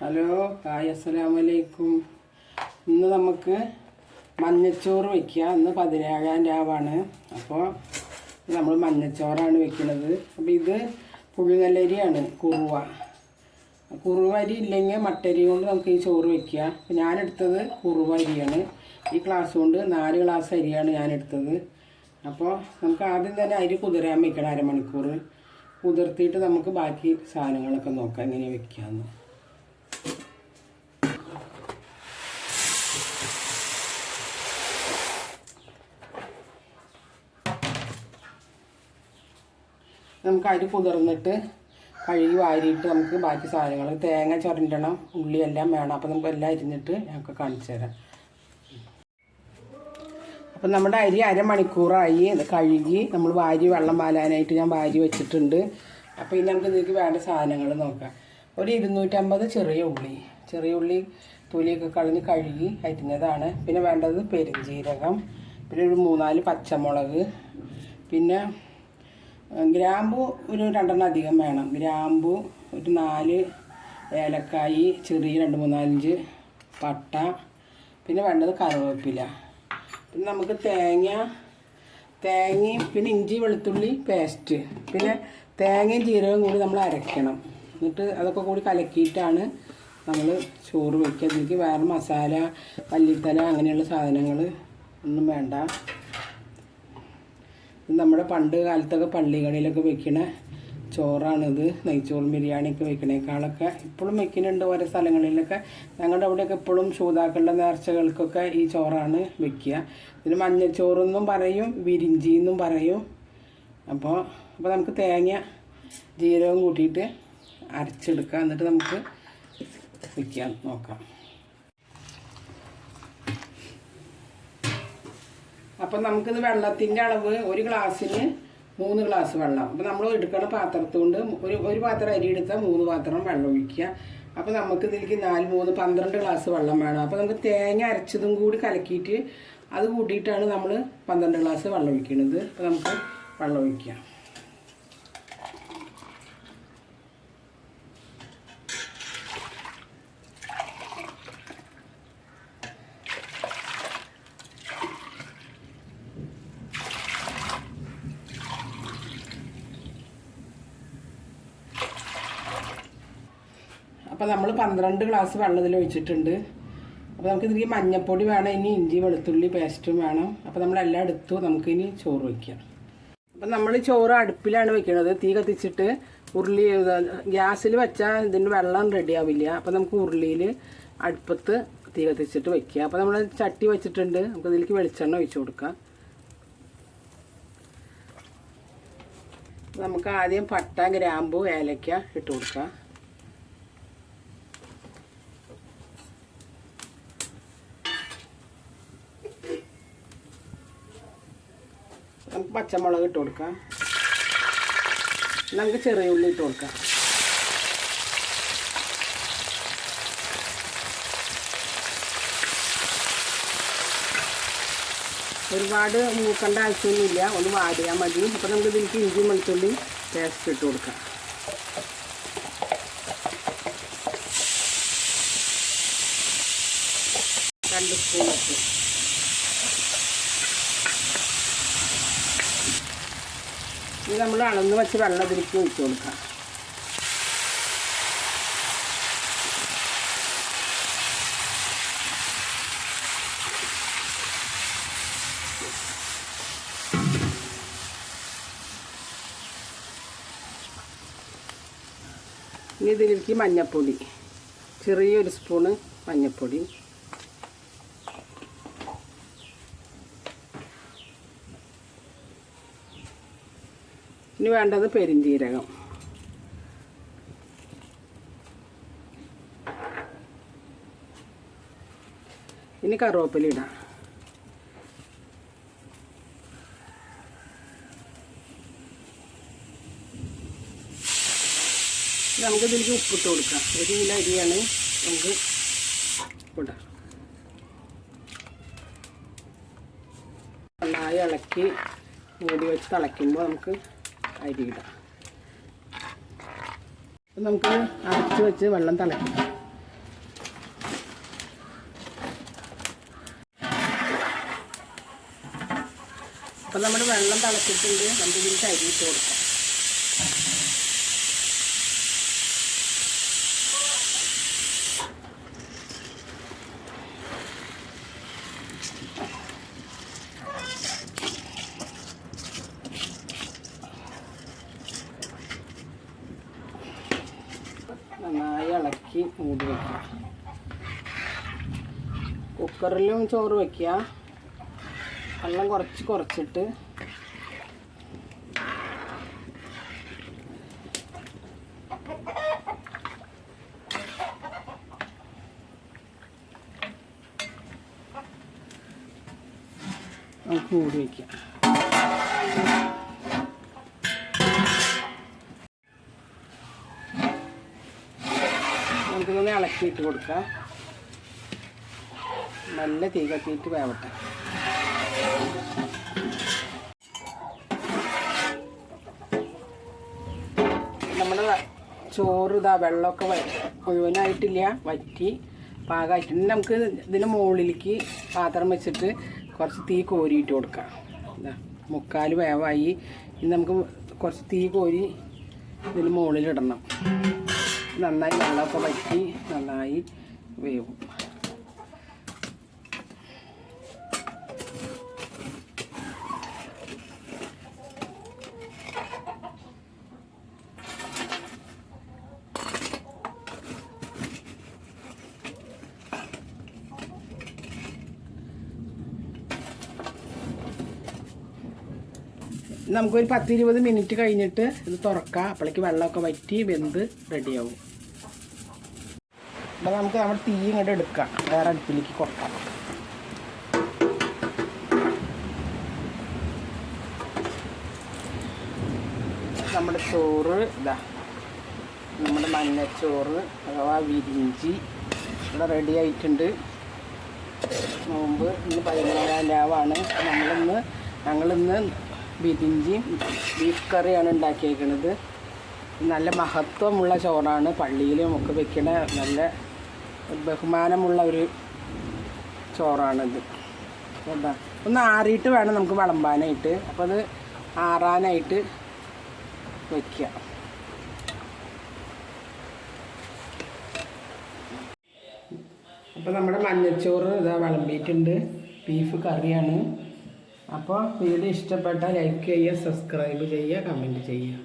Hello hi അസ്സലാമലൈക്കും. ഇന്ന് നമുക്ക് മഞ്ഞച്ചോറ് വെക്കുക. ഇന്ന് പതിനേഴാം രാവാണ്. അപ്പോൾ നമ്മൾ മഞ്ഞച്ചോറാണ് വെക്കുന്നത്. അപ്പോൾ ഇത് പുഴുങ്ങലരിയാണ് കുറുവ. കുറുവ അരി ഇല്ലെങ്കിൽ മട്ടരി കൊണ്ട് നമുക്ക് ഈ ചോറ് വെക്കുക. അപ്പോൾ ഞാനെടുത്തത് കുറുവ അരിയാണ്. ഈ ക്ലാസ് കൊണ്ട് നാല് ഗ്ലാസ് അരിയാണ് ഞാനെടുത്തത്. അപ്പോൾ നമുക്ക് ആദ്യം തന്നെ അരി കുതിരാൻ വെക്കണം അരമണിക്കൂർ കുതിർത്തിയിട്ട് നമുക്ക് ബാക്കി സാധനങ്ങളൊക്കെ നോക്കാം എങ്ങനെ വെക്കാമെന്ന് നമുക്ക് അരി കുതിർന്നിട്ട് കഴുകി വാരിയിട്ട് നമുക്ക് ബാക്കി സാധനങ്ങൾ തേങ്ങ ചുരണ്ടണം ഉള്ളി എല്ലാം വേണം. അപ്പോൾ നമുക്ക് എല്ലാം അരിഞ്ഞിട്ട് ഞങ്ങൾക്ക് കാണിച്ചു തരാം. അപ്പം നമ്മുടെ അരി അരമണിക്കൂറായി. കഴുകി നമ്മൾ വാരി വെള്ളം വാലാനായിട്ട് ഞാൻ വാരി വെച്ചിട്ടുണ്ട്. അപ്പോൾ ഇനി നമുക്ക് ഇതിലേക്ക് വേണ്ട സാധനങ്ങൾ നോക്കാം. ഒരു ഇരുന്നൂറ്റമ്പത് ചെറിയ ഉള്ളി. ചെറിയ ഉള്ളി തൊലിയൊക്കെ കളഞ്ഞ് കഴുകി അരിഞ്ഞതാണ്. പിന്നെ വേണ്ടത് പെരുംജീരകം പിന്നെ ഒരു മൂന്നാൽ പച്ചമുളക്. പിന്നെ ഗ്രാമ്പു ഒരു രണ്ടെണ്ണം അധികം വേണം. ഗ്രാമ്പു ഒരു നാല് ഏലക്കായി ചെറിയ രണ്ട് മൂന്നാലഞ്ച് പട്ട പിന്നെ വേണ്ടത് കറിവേപ്പില. പിന്നെ നമുക്ക് തേങ്ങ തേങ്ങയും പിന്നെ ഇഞ്ചി വെളുത്തുള്ളി പേസ്റ്റ് പിന്നെ തേങ്ങയും ജീരകവും കൂടി നമ്മൾ അരയ്ക്കണം. എന്നിട്ട് അതൊക്കെ കൂടി കലക്കിയിട്ടാണ് നമ്മൾ ചോറ് വയ്ക്കുക അതിലേക്ക് വേറെ മസാല മല്ലിത്തല അങ്ങനെയുള്ള സാധനങ്ങൾ ഒന്നും വേണ്ട. നമ്മുടെ പണ്ട് കാലത്തൊക്കെ പള്ളികളിലൊക്കെ വെക്കണ ചോറാണിത്. നെയ്ച്ചോറും ബിരിയാണിയൊക്കെ വെക്കണേക്കാളൊക്കെ ഇപ്പോഴും വെക്കുന്നുണ്ട് ഓരോ സ്ഥലങ്ങളിലൊക്കെ. ഞങ്ങളുടെ അവിടെയൊക്കെ എപ്പോഴും ശൂതാക്കളുടെ നേർച്ചകൾക്കൊക്കെ ഈ ചോറാണ് വെക്കുക. ഇതിന് മഞ്ഞച്ചോറെന്നും പറയും വിരിഞ്ചി എന്നും പറയും. അപ്പോൾ അപ്പോൾ നമുക്ക് തേങ്ങ ജീരകം കൂട്ടിയിട്ട് അരച്ചെടുക്കാം. എന്നിട്ട് നമുക്ക് വെക്കാൻ നോക്കാം. അപ്പം നമുക്കിത് വെള്ളത്തിന്റെ അളവ് ഒരു ഗ്ലാസ്സിന് മൂന്ന് ഗ്ലാസ് വെള്ളം. അപ്പം നമ്മൾ എടുക്കണ പാത്രത്തുകൊണ്ട് ഒരു ഒരു പാത്രം അരി എടുത്താൽ മൂന്ന് പാത്രം വെള്ളം ഒഴിക്കുക. അപ്പോൾ നമുക്ക് ഇതിലേക്ക് നാല് മൂന്ന് പന്ത്രണ്ട് ഗ്ലാസ് വെള്ളം വേണം. അപ്പോൾ നമുക്ക് തേങ്ങ അരച്ചതും കൂടി കലക്കിയിട്ട് അത് കൂട്ടിയിട്ടാണ് നമ്മൾ പന്ത്രണ്ട് ഗ്ലാസ് വെള്ളം ഒഴിക്കുന്നത് അപ്പോൾ നമുക്ക് വെള്ളം ഒഴിക്കാം. അപ്പോൾ നമ്മൾ പന്ത്രണ്ട് ഗ്ലാസ് വെള്ളത്തിൽ ഒഴിച്ചിട്ടുണ്ട്. അപ്പോൾ നമുക്ക് ഇതിലേക്ക് മഞ്ഞപ്പൊടി വേണം ഇനി ഇഞ്ചി വെളുത്തുള്ളി പേസ്റ്റും വേണം. അപ്പോൾ നമ്മളെല്ലാം എടുത്തു നമുക്കിനി ചോറ് വയ്ക്കാം അപ്പം നമ്മൾ ചോറ് അടുപ്പിലാണ് വെക്കുന്നത് തീ കത്തിച്ചിട്ട് ഉരുളി ഗ്യാസിൽ വെച്ചാൽ ഇതിന് വെള്ളം റെഡി ആവില്ല. അപ്പോൾ നമുക്ക് ഉരുളിയിൽ അടുപ്പത്ത് തീ കത്തിച്ചിട്ട് വെക്കുക അപ്പോൾ നമ്മൾ ചട്ടി വെച്ചിട്ടുണ്ട്. നമുക്ക് ഇതിലേക്ക് വെളിച്ചെണ്ണ ഒഴിച്ചു കൊടുക്കാം. നമുക്ക് ആദ്യം പട്ട ഗ്രാമ്പു ഏലക്ക ഇട്ട് കൊടുക്കാം നമുക്ക് പച്ചമുളക് ഇട്ട് കൊടുക്കാം. നമുക്ക് ചെറിയ ഉള്ളി ഇട്ട് കൊടുക്കാം. ഒരുപാട് മൂക്കേണ്ട ആവശ്യമൊന്നുമില്ല. ഒന്ന് വാടിയാൽ മതി. അപ്പോൾ നമുക്ക് ഇതിലേക്ക് ഇഞ്ചി വെളുത്തുള്ളി പേസ്റ്റ് ഇട്ട് കൊടുക്കാം. രണ്ട് സ്പൂൺ ഇട്ട്. ഇത് നമ്മൾ അളന്ന് വെച്ച് വെള്ളം ഇതിലേക്ക് ഒഴിച്ചു കൊടുക്കാം. ഇനി ഇതിലേക്ക് മഞ്ഞൾപ്പൊടി ചെറിയൊരു സ്പൂണ് മഞ്ഞൾപ്പൊടി ഇനി വേണ്ടത് പെരിഞ്ജീരകം ഇനി കറുവപ്പിലി ഇടാം. നമുക്ക് ഇതിലേക്ക് ഉപ്പിട്ട് കൊടുക്കാം. ഒരു കിലോ അരിയാണ് നമുക്ക് ഇടാം. നന്നായി ഇളക്കി മൂടി വെച്ച് തിളയ്ക്കുമ്പോൾ നമുക്ക് അരിയിടാം നമുക്ക് അടച്ചു വെച്ച് വെള്ളം തിളയ്ക്കും. അപ്പം നമ്മൾ വെള്ളം തിളച്ചിട്ടുണ്ട് നമുക്ക് ഇതിൽ അരി കൊടുക്കാം. കുക്കറിലും ചോറ് വയ്ക്കുക വെള്ളം കുറച്ച് കുറച്ചിട്ട്. കൂടി മൂടി വയ്ക്കാം കൊടുക്കുക നല്ല തീ കത്തിയിട്ട് വേവട്ടെ. നമ്മുടെ ചോറ് ഇതാ വെള്ളമൊക്കെ മുഴുവനായിട്ടില്ല വറ്റി പാകമായിട്ട്. ഇനി നമുക്ക് ഇതിന് മുകളിലേക്ക് പാത്രം വെച്ചിട്ട് കുറച്ച് തീ കോരിയിട്ട് കൊടുക്കാം. ഇതാ മുക്കാൽ വേവായി. ഇനി നമുക്ക് കുറച്ച് തീ കോരി ഇതിന് മുകളിലിടണം. നന്നായി വെള്ളമൊക്കെ വറ്റി നന്നായി വേവും നമുക്കൊരു പത്ത് ഇരുപത് മിനിറ്റ് കഴിഞ്ഞിട്ട് ഇത് തുറക്കാം. അപ്പോഴേക്ക് വെള്ളമൊക്കെ വറ്റി വെന്ത് റെഡിയാവും അപ്പോൾ നമുക്ക് നമ്മുടെ തീ ഇങ്ങോട്ട് എടുക്കാം. വേറെ അടുപ്പിലേക്ക് കൊട്ടാം നമ്മുടെ ചോറ് ഇതാ. നമ്മുടെ മഞ്ഞച്ചോറ് അഥവാ വിരിഞ്ചി ഇവിടെ റെഡി ആയിട്ടുണ്ട്. നോമ്പ് ഇന്ന് പതിനേഴാം രാവാണ്. നമ്മളിന്ന് ഞങ്ങളിന്ന് ബിരിഞ്ചിയും ബീഫ് കറിയാണ് ഉണ്ടാക്കിയേക്കുന്നത് നല്ല മഹത്വമുള്ള ചോറാണ്. പള്ളിയിലും ഒക്കെ വെക്കണ നല്ല ബഹുമാനമുള്ള ഒരു ചോറാണിത്. എന്താ? ഒന്ന് ആറിയിട്ട് വേണം നമുക്ക് വിളമ്പാനായിട്ട്. അപ്പോൾ അത് ആറാനായിട്ട് വയ്ക്കുക അപ്പോൾ നമ്മുടെ മഞ്ഞച്ചോറ് ഇതാ വിളമ്പിയിട്ടുണ്ട്. ബീഫ് കറിയാണ്. അപ്പോൾ വീഡിയോ ഇഷ്ടപ്പെട്ടാൽ ലൈക്ക് ചെയ്യുക സബ്സ്ക്രൈബ് ചെയ്യുക കമൻറ്റ് ചെയ്യുക